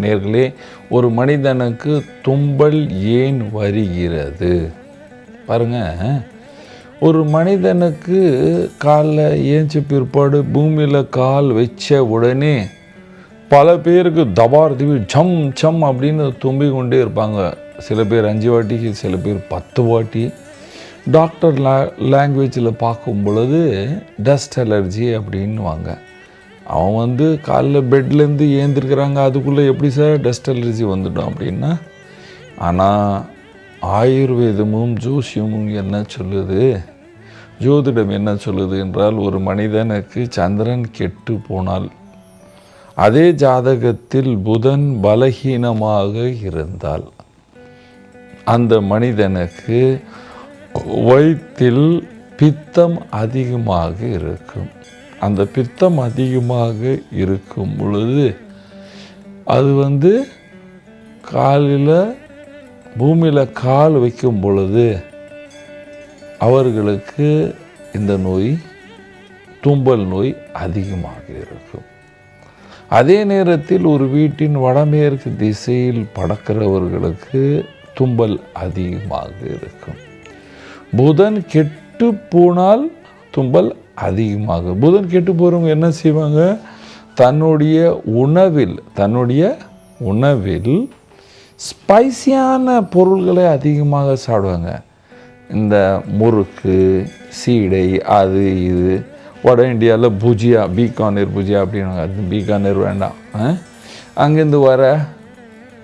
நேர்களே ஒரு மனிதனுக்கு தும்பல் ஏன் வருகிறது? பாருங்க ஒரு மனிதனுக்கு காலில் ஏஞ்சி பிற்பாடு பூமியில் கால் வச்ச உடனே பல பேருக்கு தபார் திவி ஜம் ஜம் அப்படின்னு தும்பி கொண்டே இருப்பாங்க. சில பேர் அஞ்சு வாட்டி சில பேர் பத்து வாட்டி. டாக்டர் லா லாங்குவேஜில் பார்க்கும் பொழுது டஸ்ட் அலர்ஜி அப்படின்னுவாங்க அவன் வந்து காலைல பெட்லேருந்து ஏந்திருக்கிறாங்க அதுக்குள்ளே எப்படி சார்? டஸ்ட் அலர்ஜி வந்துட்டோம் அப்படின்னா ஆனால் ஆயுர்வேதமும் ஜோசியமும் என்ன சொல்லுது? ஜோதிடம் என்ன சொல்லுது என்றால் ஒரு மனிதனுக்கு சந்திரன் கெட்டு போனால் அதே ஜாதகத்தில் புதன் பலகீனமாக இருந்தால் அந்த மனிதனுக்கு வயிற்றில் பித்தம் அதிகமாக இருக்கும். அந்த பித்தம் அதிகமாக இருக்கும் பொழுது அது வந்து காலில் பூமியில் கால் வைக்கும் பொழுது அவர்களுக்கு இந்த நோய் தும்பல் நோய் அதிகமாக இருக்கும். அதே நேரத்தில் ஒரு வீட்டின் வடமேற்கு திசையில் படக்கிறவர்களுக்கு தும்பல் அதிகமாக இருக்கும். புதன் கெட்டு போனால் தும்பல் அதிகமாக. புதன் கெட்டு போகிறவங்க என்ன செய்வாங்க? தன்னுடைய உணவில் தன்னுடைய உணவில் ஸ்பைசியான பொருள்களை அதிகமாக சாப்பிடுவாங்க. இந்த முறுக்கு சீடை அது இது. வட இந்தியாவில் புஜியா பீகானேர் புஜியா அப்படின்னு அது பீகானேர் வேண்டாம். ஆ? அங்கேருந்து வர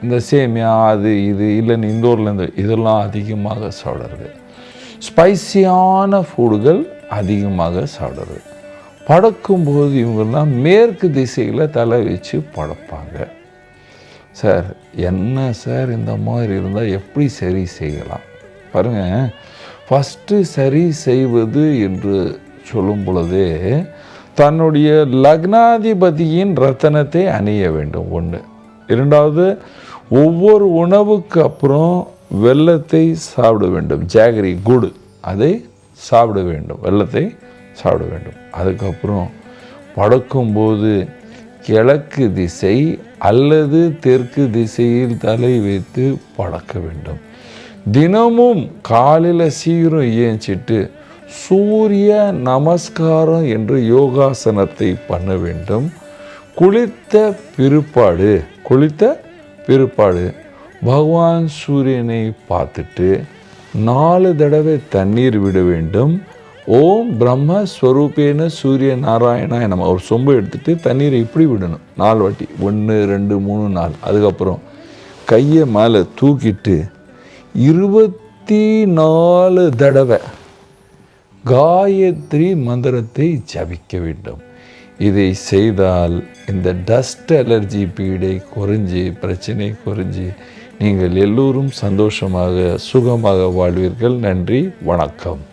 இந்த சேமியா அது இது இல்லைன்னு இந்தூர்லேருந்து இதெல்லாம் அதிகமாக சாப்பிடுறது. ஸ்பைசியான ஃபுட்டுகள் அதிகமாக சாப்பிடுறது. படக்கும்போது இவங்கெல்லாம் மேற்கு திசையில் தலை வச்சு படுப்பாங்க. சார் என்ன சார் இந்த மாதிரி இருந்தால் எப்படி சரி செய்யலாம்? பாருங்கள் ஃபஸ்ட்டு சரி செய்வது என்று சொல்லும் பொழுதே தன்னுடைய லக்னாதிபதியின் ரத்தனத்தை அணிய வேண்டும். ஒன்று இரண்டாவது ஒவ்வொரு உணவுக்கு அப்புறம் வெள்ளத்தை சாப்பிட வேண்டும். ஜாகரி குடு. அதை சாப்பிட வேண்டும். வெள்ளத்தை சாப்பிட வேண்டும். அதுக்கப்புறம் படுக்கும்போது கிழக்கு திசை அல்லது தெற்கு திசையில் தலை வைத்து படக்க வேண்டும். தினமும் காலையில் சீரும் ஏஞ்சிட்டு சூரிய நமஸ்காரம் என்று யோகாசனத்தை பண்ண வேண்டும். குளித்த பிற்பாடு குளித்த பிற்பாடு. பகவான் சூரியனை பார்த்துட்டு நாலு தடவை தண்ணீர் விட வேண்டும். ஓம் பிரம்ம ஸ்வரூபேன சூரிய நாராயணா நம்ம ஒரு சொம்பு எடுத்துகிட்டு தண்ணீரை இப்படி விடணும். நாலு வாட்டி. ஒன்று ரெண்டு மூணு நாலு. அதுக்கப்புறம் கையை மேலே தூக்கிட்டு இருபத்தி நாலு தடவை காயத்ரி மந்திரத்தை ஜபிக்க வேண்டும். இதை செய்தால் இந்த டஸ்ட் அலர்ஜி பீடை குறைஞ்சி பிரச்சனை குறைஞ்சி நீங்கள் எல்லோரும் சந்தோஷமாக சுகமாக வாழ்வீர்கள். நன்றி வணக்கம்.